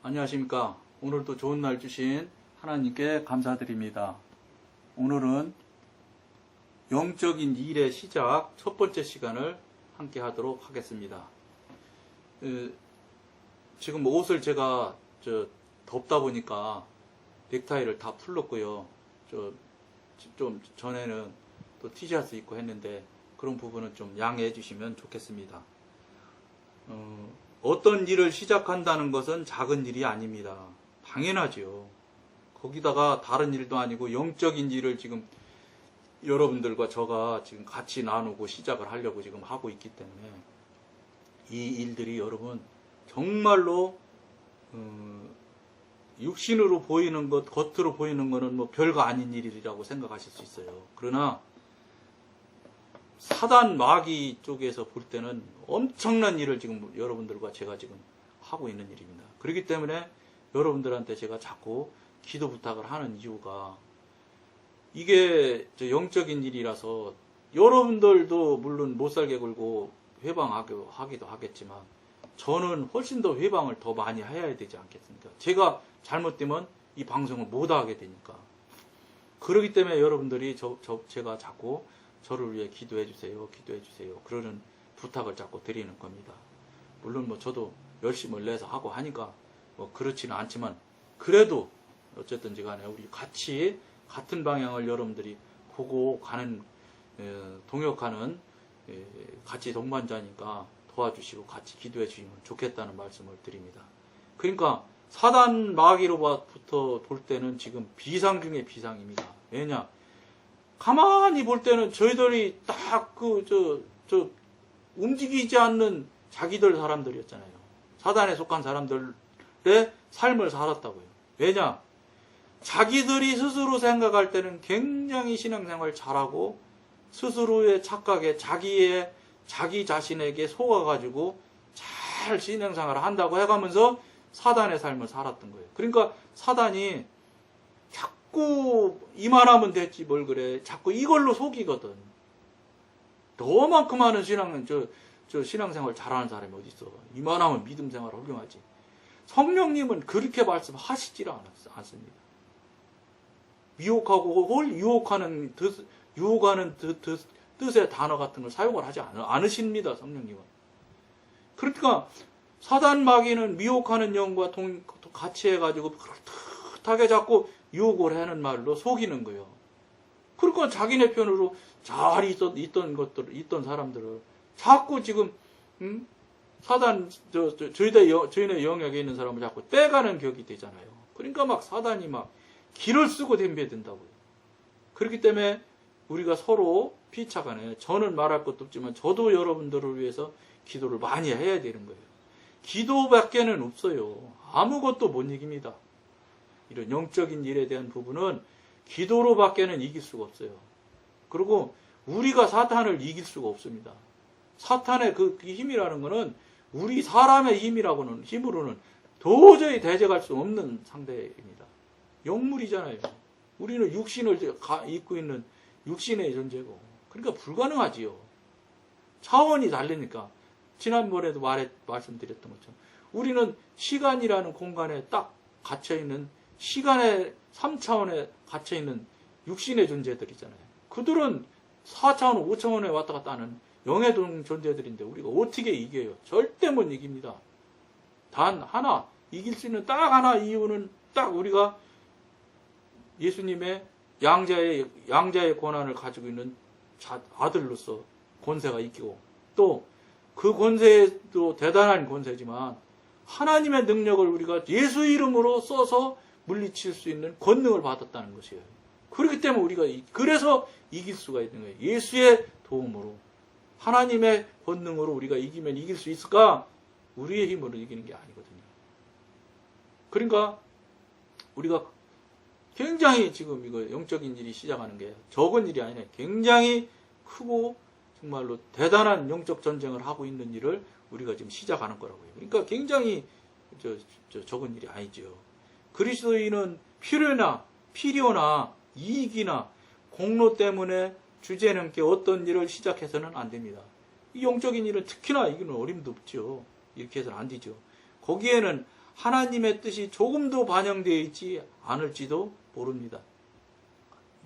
안녕하십니까. 오늘도 좋은 날 주신 하나님께 감사드립니다. 오늘은 영적인 일의 시작 첫 번째 시간을 함께 하도록 하겠습니다. 그, 지금 옷을 제가 저 덥다 보니까 넥타이를 다 풀렀고요. 저좀 전에는 또 티셔츠 입고 했는데 그런 부분은 좀 양해해 주시면 좋겠습니다. 어, 어떤 일을 시작한다는 것은 작은 일이 아닙니다. 당연하죠. 거기다가 다른 일도 아니고 영적인 일을 지금 여러분들과 저가 지금 같이 나누고 시작을 하려고 지금 하고 있기 때문에 이 일들이 여러분 정말로 어, 육신으로 보이는 것, 겉으로 보이는 것은 뭐 별거 아닌 일이라고 생각하실 수 있어요. 그러나 사단 마귀 쪽에서 볼 때는 엄청난 일을 지금 여러분들과 제가 지금 하고 있는 일입니다. 그렇기 때문에 여러분들한테 제가 자꾸 기도 부탁을 하는 이유가 이게 저 영적인 일이라서 여러분들도 물론 못 살게 굴고 회방하기도 하기도 하겠지만 저는 훨씬 더 회방을 더 많이 해야 되지 않겠습니까? 제가 잘못되면 이 방송을 못 하게 되니까. 그렇기 때문에 여러분들이 저, 저, 제가 자꾸 저를 위해 기도해 주세요, 기도해 주세요. 그러는 부탁을 자꾸 드리는 겁니다. 물론 뭐 저도 열심을 내서 하고 하니까 뭐 그렇지는 않지만 그래도 어쨌든지 간에 우리 같이 같은 방향을 여러분들이 보고 가는 에, 동역하는 에, 같이 동반자니까 도와주시고 같이 기도해 주시면 좋겠다는 말씀을 드립니다. 그러니까 사단 마귀로부터 볼 때는 지금 비상 중에 비상입니다. 왜냐? 가만히 볼 때는 저희들이 딱 그, 저, 저, 움직이지 않는 자기들 사람들이었잖아요. 사단에 속한 사람들의 삶을 살았다고요. 왜냐? 자기들이 스스로 생각할 때는 굉장히 신앙생활 잘하고 스스로의 착각에 자기의 자기 자신에게 속아가지고 잘 신앙생활을 한다고 해가면서 사단의 삶을 살았던 거예요. 그러니까 사단이 자꾸 이만하면 됐지 뭘 그래. 자꾸 이걸로 속이거든. 너만큼 하는 신앙, 저, 저 신앙생활 잘하는 사람이 어디 있어. 이만하면 믿음생활 훌륭하지. 성령님은 그렇게 말씀하시질 않습니다. 미혹하고 홀 유혹하는 뜻, 유혹하는 뜻, 뜻, 뜻의 단어 같은 걸 사용을 하지 않, 않으십니다, 성령님은. 그러니까 사단 마귀는 미혹하는 영과 동, 같이 해가지고 그렇게 자꾸 유혹을 하는 말로 속이는 거예요. 그러니까 자기네 편으로 잘 있었, 있던 것들, 있던 사람들을 자꾸 지금, 음? 사단, 저, 저, 저희네, 영- 저희네 영역에 있는 사람을 자꾸 빼가는 격이 되잖아요. 그러니까 막 사단이 막 길을 쓰고 덤벼든다고요. 그렇기 때문에 우리가 서로 피차 간에 저는 말할 것도 없지만 저도 여러분들을 위해서 기도를 많이 해야 되는 거예요. 기도밖에는 없어요. 아무것도 못 이깁니다. 이런 영적인 일에 대한 부분은 기도로밖에는 이길 수가 없어요. 그리고 우리가 사탄을 이길 수가 없습니다. 사탄의 그 힘이라는 것은 우리 사람의 힘이라고는 힘으로는 도저히 대적할 수 없는 상대입니다. 영물이잖아요. 우리는 육신을 가- 입고 있는 육신의 존재고 그러니까 불가능하지요. 차원이 다르니까 지난번에도 말해 말씀드렸던 것처럼 우리는 시간이라는 공간에 딱 갇혀 있는 시간의 3차원에 갇혀 있는 육신의 존재들이잖아요. 그들은 4차원, 5차원에 왔다 갔다 하는 영의 동 존재들인데 우리가 어떻게 이겨요? 절대 못 이깁니다. 단 하나 이길 수 있는 딱 하나 이유는 딱 우리가 예수님의 양자의 양자의 권한을 가지고 있는 자- 아들로서 권세가 있고 또 그 권세도 대단한 권세지만 하나님의 능력을 우리가 예수 이름으로 써서 물리칠 수 있는 권능을 받았다는 것이에요. 그렇기 때문에 우리가 이- 그래서 이길 수가 있는 거예요. 예수의 도움으로 하나님의 권능으로 우리가 이기면 이길 수 있을까? 우리의 힘으로 이기는 게 아니거든요. 그러니까 우리가 굉장히 지금 이거 영적인 일이 시작하는 게 적은 일이 아니라 굉장히 크고 정말로 대단한 영적 전쟁을 하고 있는 일을 우리가 지금 시작하는 거라고요. 그러니까 굉장히 저, 저 적은 일이 아니죠. 그리스도인은 필요나 필요나 이익이나 공로 때문에 주제넘게 어떤 일을 시작해서는 안 됩니다. 이 영적인 일은 특히나 이기는 어림도 없죠. 이렇게 해서는 안 되죠. 거기에는 하나님의 뜻이 조금도 반영되어 있지 않을지도 모릅니다.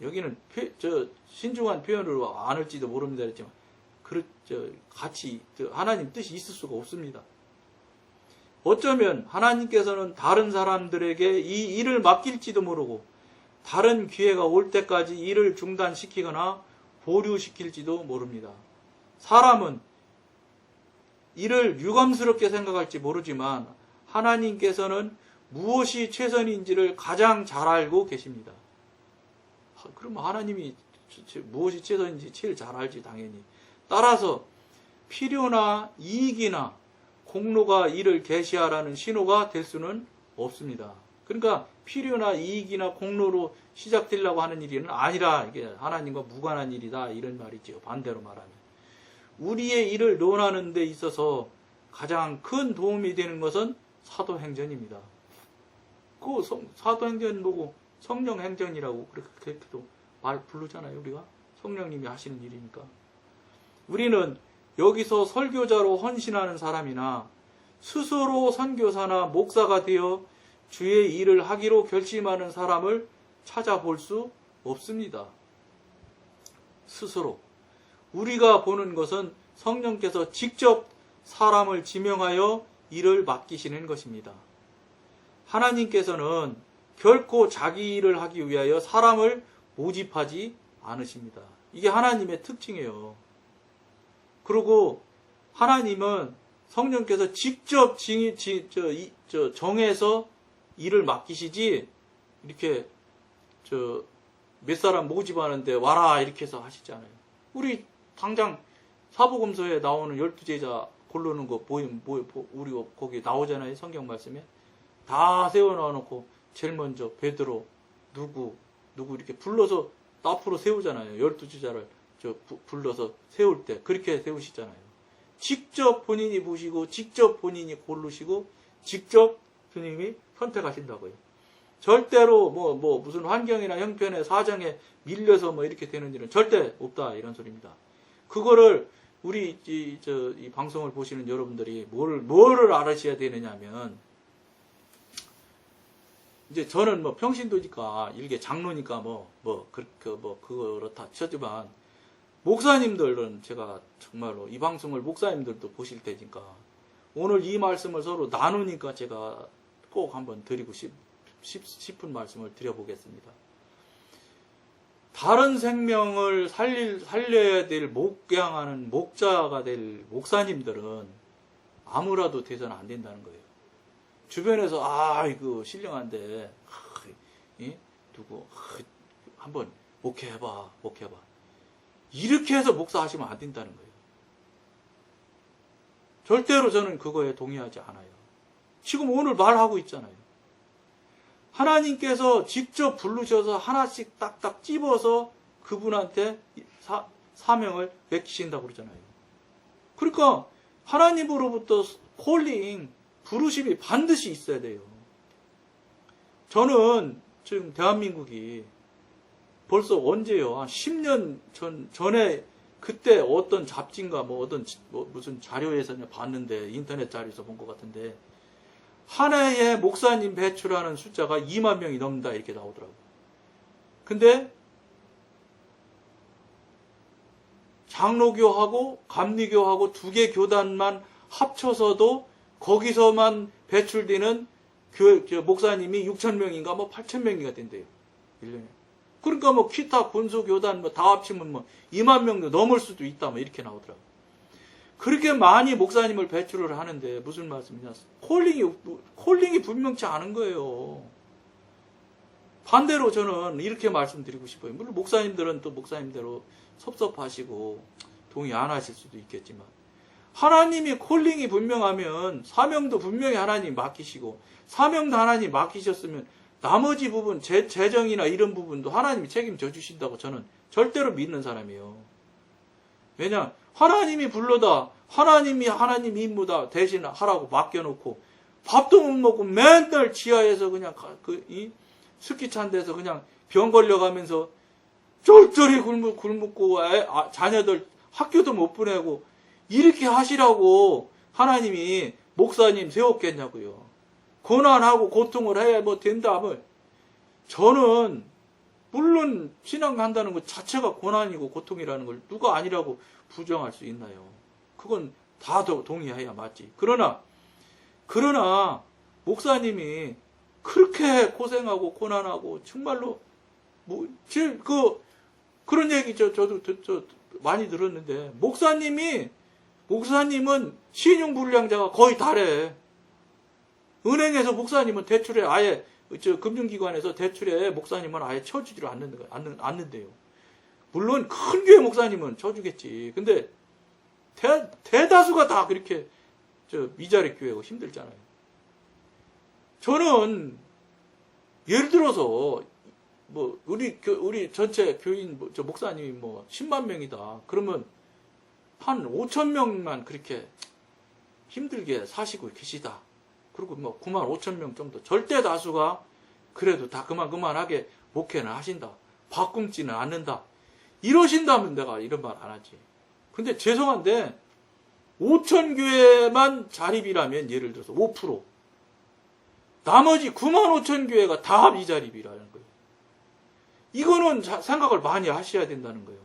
여기는 표- 저 신중한 표현으로 않을지도 모릅니다 했지만 그, 저, 같이 저 하나님 뜻이 있을 수가 없습니다. 어쩌면 하나님께서는 다른 사람들에게 이 일을 맡길지도 모르고 다른 기회가 올 때까지 일을 중단시키거나 보류시킬지도 모릅니다. 사람은 이를 유감스럽게 생각할지 모르지만 하나님께서는 무엇이 최선인지를 가장 잘 알고 계십니다. 하, 그럼 하나님이 무엇이 최선인지 제일 잘 알지 당연히. 따라서 필요나 이익이나 공로가 이를 개시하라는 신호가 될 수는 없습니다. 그러니까 필요나 이익이나 공로로 시작되려고 하는 일은 아니라 이게 하나님과 무관한 일이다 이런 말이지요. 반대로 말하면 우리의 일을 논하는 데 있어서 가장 큰 도움이 되는 것은 사도행전입니다. 그 성- 사도행전 보고 성령행전이라고 그렇게도 말 부르잖아요. 우리가 성령님이 하시는 일이니까. 우리는 여기서 설교자로 헌신하는 사람이나 스스로 선교사나 목사가 되어 주의 일을 하기로 결심하는 사람을 찾아볼 수 없습니다. 스스로. 우리가 보는 것은 성령께서 직접 사람을 지명하여 일을 맡기시는 것입니다. 하나님께서는 결코 자기 일을 하기 위하여 사람을 모집하지 않으십니다. 이게 하나님의 특징이에요. 그리고 하나님은 성령께서 직접 징, 지- 저, 이- 저 정해서 일을 맡기시지 이렇게 저 몇 사람 모집하는데 와라 이렇게 해서 하시잖아요. 우리 당장 사복음서에 나오는 열두 제자 고르는 거 보임 뭐 우리 거기 나오잖아요 성경 말씀에 다 세워놔 놓고 제일 먼저 베드로 누구 누구 이렇게 불러서 앞으로 세우잖아요 열두 제자를 저 부- 불러서 세울 때 그렇게 세우시잖아요 직접 본인이 보시고 직접 본인이 고르시고 직접 주님이 선택하신다고요 절대로 뭐, 뭐, 무슨 환경이나 형편에 사정에 밀려서 뭐 이렇게 되는 일은 절대 없다. 이런 소리입니다. 그거를 우리 이, 저, 이 방송을 보시는 여러분들이 뭘, 뭐를 알으셔야 되느냐면, 이제 저는 뭐 평신도니까, 일개 장로니까 뭐, 뭐, 그, 그, 뭐, 그렇다 치지만, 목사님들은 제가 정말로 이 방송을 목사님들도 보실 테니까, 오늘 이 말씀을 서로 나누니까 제가 꼭 한번 드리고 싶, 싶, 싶은 말씀을 드려보겠습니다. 다른 생명을 살릴, 살려야 될 목양하는 목자가 될 목사님들은 아무라도 돼서는 안 된다는 거예요. 주변에서, 아, 이거 신령한데, 하, 이, 누구, 하, 한번 목회해봐, 목회해봐. 이렇게 해서 목사하시면 안 된다는 거예요. 절대로 저는 그거에 동의하지 않아요. 지금 오늘 말하고 있잖아요. 하나님께서 직접 부르셔서 하나씩 딱딱 찝어서 그분한테 사, 사명을 맡기신다고 그러잖아요. 그러니까 하나님으로부터 콜링, 부르심이 반드시 있어야 돼요. 저는 지금 대한민국이 벌써 언제요? 한 10년 전, 전에 그때 어떤 잡지인가 뭐 어떤 지- 뭐 무슨 자료에서 봤는데 인터넷 자료에서 본 것 같은데 한 해에 목사님 배출하는 숫자가 2만 명이 넘는다 이렇게 나오더라고요. 근데 장로교하고 감리교하고 두 개 교단만 합쳐서도 거기서만 배출되는 교, 저 목사님이 6천 명인가 뭐 8천 명인가 된대요. 1년에. 그러니까 뭐 기타 군수 교단 뭐 다 합치면 뭐 2만 명도 넘을 수도 있다 뭐 이렇게 나오더라고요. 그렇게 많이 목사님을 배출을 하는데 무슨 말씀이냐? 콜링이 콜링이 분명치 않은 거예요. 반대로 저는 이렇게 말씀드리고 싶어요. 물론 목사님들은 또 목사님대로 섭섭하시고 동의 안 하실 수도 있겠지만 하나님이 콜링이 분명하면 사명도 분명히 하나님 맡기시고 사명도 하나님 맡기셨으면 나머지 부분 재, 재정이나 이런 부분도 하나님이 책임져 주신다고 저는 절대로 믿는 사람이에요. 왜냐 하나님이 불러다 하나님이 하나님 임무다 대신 하라고 맡겨놓고 밥도 못 먹고 맨날 지하에서 그냥 가- 그, 이 스키 찬 데서 그냥 병 걸려가면서 쫄쫄이 굶고, 굶고 애- 아, 자녀들 학교도 못 보내고 이렇게 하시라고 하나님이 목사님 세웠겠냐고요. 고난하고 고통을 해야 뭐 된다. 뭐 저는 물론 신앙한다는 것 자체가 고난이고 고통이라는 걸 누가 아니라고 부정할 수 있나요? 그건 다 도- 동의해야 맞지. 그러나 그러나 목사님이 그렇게 고생하고 고난하고 정말로 뭐제그 그런 얘기 저 저도 저, 저 많이 들었는데 목사님이 목사님은 신용 불량자가 거의 다래. 은행에서 목사님은 대출에 아예 저 금융기관에서 대출에 목사님은 아예 쳐주지를 않는 않는 않는데요. 물론 큰 교회 목사님은 쳐주겠지. 근데 대, 대다수가 다 그렇게 저 미자리 교회고 힘들잖아요. 저는 예를 들어서 뭐 우리 교, 우리 전체 교인 뭐, 저 목사님이 뭐 10만 명이다. 그러면 한 5천 명만 그렇게 힘들게 사시고 계시다. 그리고 뭐 9만 5천 명 정도 절대 다수가 그래도 다 그만 그만하게 목회는 하신다. 바꿈지는 않는다. 이러신다면 내가 이런 말 안 하지. 근데 죄송한데 5천 교회만 자립이라면 예를 들어서 5% 나머지 9만 5천 교회가 다 미자립이라는 거예요. 이거는 자- 생각을 많이 하셔야 된다는 거예요.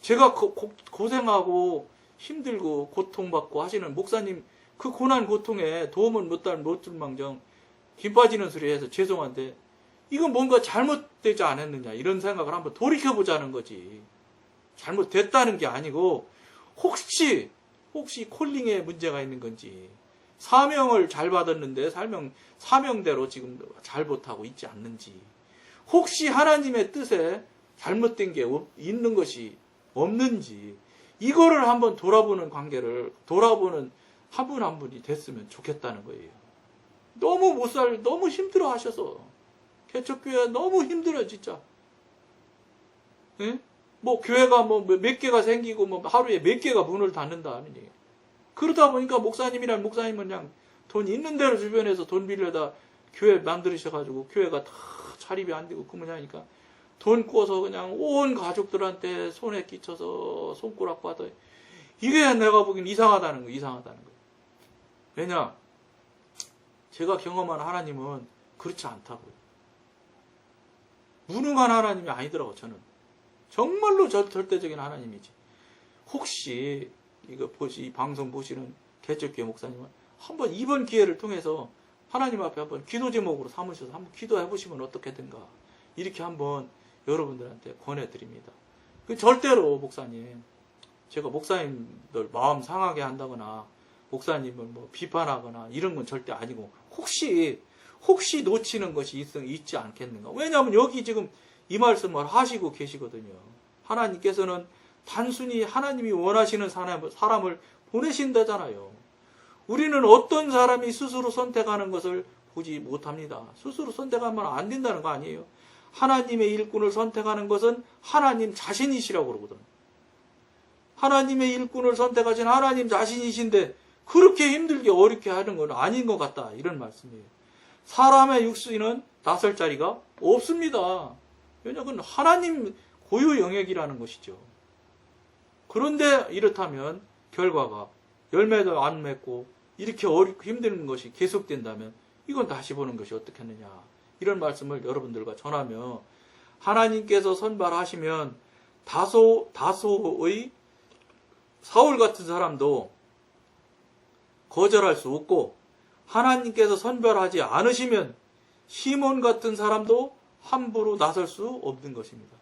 제가 고, 고- 고생하고 힘들고 고통받고 하시는 목사님 그 고난 고통에 도움을 못달못 줄 망정 김 빠지는 소리 해서 죄송한데 이건 뭔가 잘못되지 않았느냐 이런 생각을 한번 돌이켜보자는 거지. 잘못됐다는 게 아니고 혹시 혹시 콜링에 문제가 있는 건지 사명을 잘 받았는데 사명 사명대로 지금 잘 못하고 있지 않는지 혹시 하나님의 뜻에 잘못된 게 없- 있는 것이 없는지 이거를 한번 돌아보는 관계를 돌아보는 한분한 분이 됐으면 좋겠다는 거예요. 너무 못 살, 너무 힘들어 하셔서 개척교회 너무 힘들어 진짜. 예? 뭐 교회가 뭐 몇 개가 생기고 뭐 하루에 몇 개가 문을 닫는다 하는 얘기. 그러다 보니까 목사님이란 목사님은 그냥 돈 있는 대로 주변에서 돈 빌려다 교회 만들으셔가지고 교회가 다 자립이 안 되고 그 뭐냐니까 돈 꿔서 그냥 온 가족들한테 손에 끼쳐서 손가락 받아 이게 내가 보기엔 이상하다는 거 이상하다는 거 왜냐? 제가 경험한 하나님은 그렇지 않다고요. 무능한 하나님이 아니더라고 저는. 정말로 절- 절대적인 하나님이지. 혹시 이거 보시 이 방송 보시는 개척교회 목사님은 한번 이번 기회를 통해서 하나님 앞에 한번 기도 제목으로 삼으셔서 한번 기도해 보시면 어떻게든가 이렇게 한번 여러분들한테 권해드립니다. 그 절대로 목사님 제가 목사님들 마음 상하게 한다거나 목사님을 뭐 비판하거나 이런 건 절대 아니고 혹시 혹시 놓치는 것이 있, 있지 않겠는가? 왜냐하면 여기 지금 이 말씀을 하시고 계시거든요. 하나님께서는 단순히 하나님이 원하시는 사람, 사람을 보내신다잖아요. 우리는 어떤 사람이 스스로 선택하는 것을 보지 못합니다. 스스로 선택하면 안 된다는 거 아니에요. 하나님의 일꾼을 선택하는 것은 하나님 자신이시라고 그러거든. 하나님의 일꾼을 선택하신 하나님 자신이신데 그렇게 힘들게 어렵게 하는 건 아닌 것 같다. 이런 말씀이에요. 사람의 육수는 나설 자리가 없습니다. 왜냐하면 하나님 고유 영역이라는 것이죠. 그런데 이렇다면 결과가 열매도 안 맺고 이렇게 어렵고 힘든 것이 계속된다면 이건 다시 보는 것이 어떻겠느냐. 이런 말씀을 여러분들과 전하며 하나님께서 선발하시면 다소, 다소의 사울 같은 사람도 거절할 수 없고 하나님께서 선별하지 않으시면 시몬 같은 사람도 함부로 나설 수 없는 것입니다.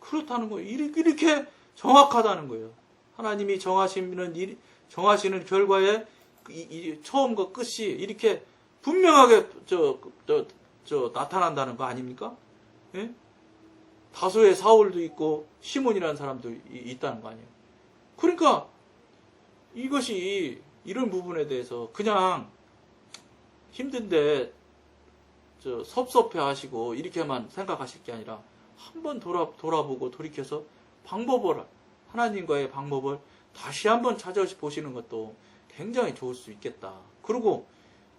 그렇다는 거예요. 이렇게, 정확하다는 거예요. 하나님이 정하시는 일, 정하시는 결과에 이, 이 처음과 끝이 이렇게 분명하게 저, 저, 저 나타난다는 거 아닙니까? 예? 다소의 사울도 있고 시몬이라는 사람도 이- 있다는 거 아니에요. 그러니까 이것이 이런 부분에 대해서 그냥 힘든데 저 섭섭해 하시고 이렇게만 생각하실 게 아니라 한번 돌아, 돌아보고 돌이켜서 방법을 하나님과의 방법을 다시 한번 찾아보시는 것도 굉장히 좋을 수 있겠다. 그리고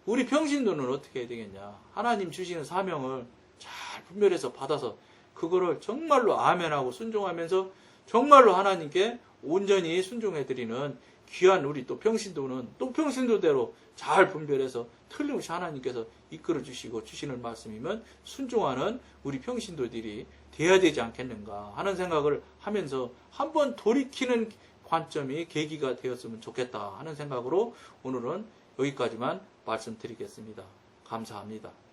우리 평신도는 어떻게 해야 되겠냐? 하나님 주시는 사명을 잘 분별해서 받아서 그거를 정말로 아멘하고 순종하면서 정말로 하나님께 온전히 순종해 드리는 귀한 우리 또 평신도는 또 평신도대로 잘 분별해서 틀림없이 하나님께서 이끌어 주시고 주시는 말씀이면 순종하는 우리 평신도들이 돼야 되지 않겠는가 하는 생각을 하면서 한번 돌이키는 관점이 계기가 되었으면 좋겠다 하는 생각으로 오늘은 여기까지만 말씀드리겠습니다. 감사합니다.